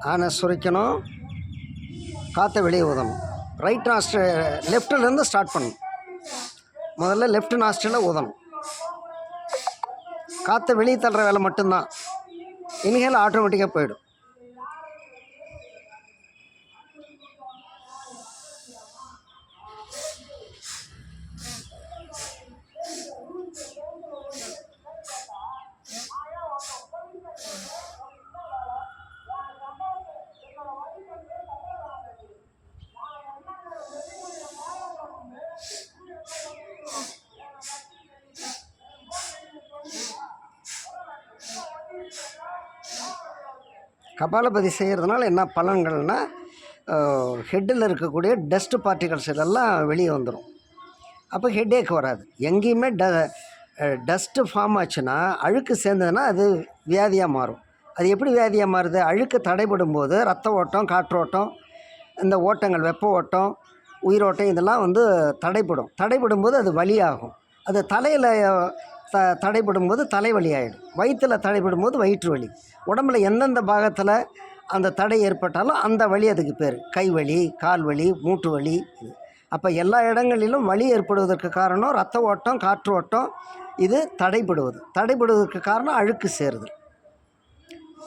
ஆனை சுரைக்கணும். காற்றை வெளியே ஊதணும். ரைட் நாஸ்ட்ரு லெஃப்ட்லேருந்து ஸ்டார்ட் பண்ணணும். முதல்ல லெஃப்ட் நாஸ்ட்ரில் ஊதணும். காற்றை வெளியே தள்ளுற வேலை மட்டும்தான். இன்ஹேல் ஆட்டோமேட்டிக்காக போயிடும். கபாலபதி செய்கிறதுனால என்ன பலன்கள்னால் ஹெட்டில் இருக்கக்கூடிய டஸ்ட் பார்ட்டிகல்ஸ் எல்லாம் வெளியே வந்துடும் அப்போ ஹெட்டேக் வராது. எங்கேயுமே ட டஸ்ட்டு ஃபார்ம் ஆச்சுன்னா அழுக்கு சேர்ந்ததுன்னா அது வியாதியாக மாறும். அது எப்படி வியாதியாக மாறுது? அழுக்கு தடைபடும் போது ரத்த ஓட்டம் காற்றோட்டம் இந்த ஓட்டங்கள் வெப்ப ஓட்டம் உயிரோட்டம் இதெல்லாம் வந்து தடைப்படும் தடைப்படும் போது அது வலியாகும். அது தலையில் த தடைப்படும் போது தலைவலி ஆகிடும் வயிற்றில் தடைப்படும் போது வயிற்று வலி உடம்புல எந்தெந்த பாகத்தில் அந்த தடை ஏற்பட்டாலும் அந்த வலி அதுக்கு பேர். கை வலி கால் வலி மூட்டு வலி இது. அப்போ எல்லா இடங்களிலும் வலி ஏற்படுவதற்கு காரணம் ரத்த ஓட்டம் காற்று ஓட்டம் இது தடைப்படுவது தடைப்படுவதற்கு காரணம் அழுக்கு சேருது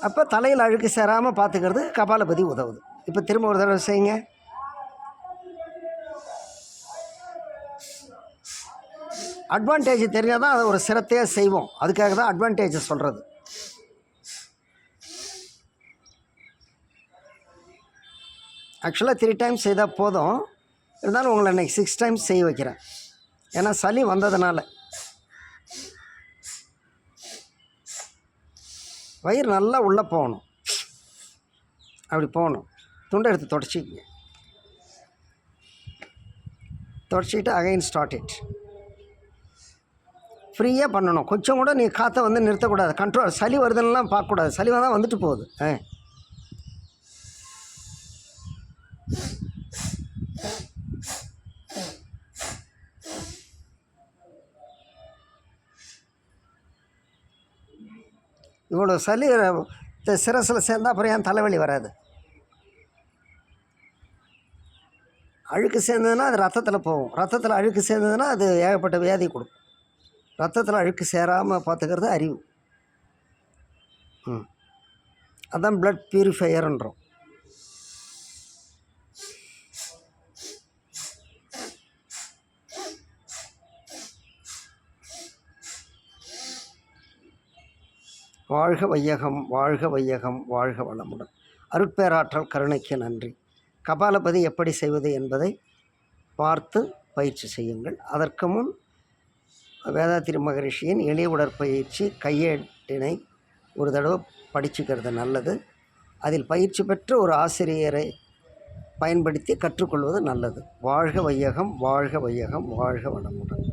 அப்போ தலையில் அழுக்கு சேராமல் பார்த்துக்கிறது கபாலபதி உதவுது. இப்போ திரும்ப ஒரு தடவை செய்யுங்க. அட்வான்டேஜ் தெரிஞ்சால் தான் அதை ஒரு சிரத்தையாக செய்வோம். அதுக்காக தான் அட்வான்டேஜ் சொல்கிறது ஆக்சுவலாக த்ரீ டைம்ஸ் செய்தால் போதும். இருந்தாலும் உங்களை இன்னைக்கு சிக்ஸ் டைம்ஸ் செய்ய வைக்கிறேன். ஏன்னா சளி வந்ததுனால. வயிறு நல்லா உள்ளே போகணும். அப்படி போகணும். துண்டை எடுத்து தொடச்சிக்கிங்க. தொடச்சிக்கிட்டு அகைன் ஸ்டார்ட் இட் ஃப்ரீயாக பண்ணணும். கொஞ்சம் கூட நீ காற்றை வந்து நிறுத்தக்கூடாது. கண்ட்ரோல் சளி வருதுன்னெலாம் பார்க்கக்கூடாது. சளி வந்தால் வந்துட்டு போகுது. ஆ. இவ்வளோ சளி இந்த சிரசில் சேர்ந்தா அப்புறம் ஏன் தலைவலி வராது? அழுக்கு சேர்ந்ததுன்னா அது ரத்தத்தில் போகும். ரத்தத்தில் அழுக்கு சேர்ந்ததுன்னா அது ஏகப்பட்ட வியாதி கொடுக்கும். ரத்தத்தில் அழுக்கு சேராமல் பார்த்துக்கிறது அறிவு. ம். அதான் பிளட் பியூரிஃபையர்ன்றோம் வாழ்க வையகம் வாழ்க வையகம் வாழ்க வளமுடன். அருட்பேராற்றல் கருணைக்கு நன்றி. கபாலபதி எப்படி செய்வது என்பதை பார்த்து பயிற்சி செய்யுங்கள். அதற்கு முன் வேதாத்திரி மகரிஷியின் எளிய உடற்பயிற்சி கையேட்டினை ஒரு தடவை படிச்சுக்கிறது நல்லது. அதில் பயிற்சி பெற்ற ஒரு ஆசிரியரை பயன்படுத்தி கற்றுக்கொள்வது நல்லது. வாழ்க வையகம் வாழ்க வையகம் வாழ்க வளமுடன்.